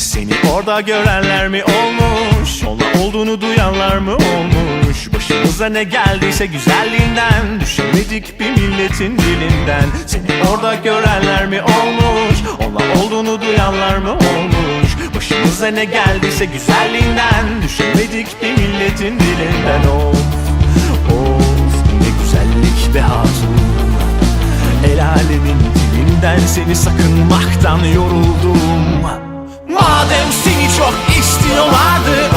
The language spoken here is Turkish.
seni orada görenler mi olmuş? Ona olduğunu duyanlar mı olmuş? Başımıza ne geldiyse güzelliğinden Düşemedik bir milletin dilinden. Seni orada görenler mi olmuş? Ona olduğunu duyanlar mı olmuş? Başımıza ne geldiyse güzelliğinden Düşemedik bir milletin dilinden. Of of ne güzellik be hatun. El alemin dilinden seni sakınmaktan yoruldum Madem seni çok istiyorlardı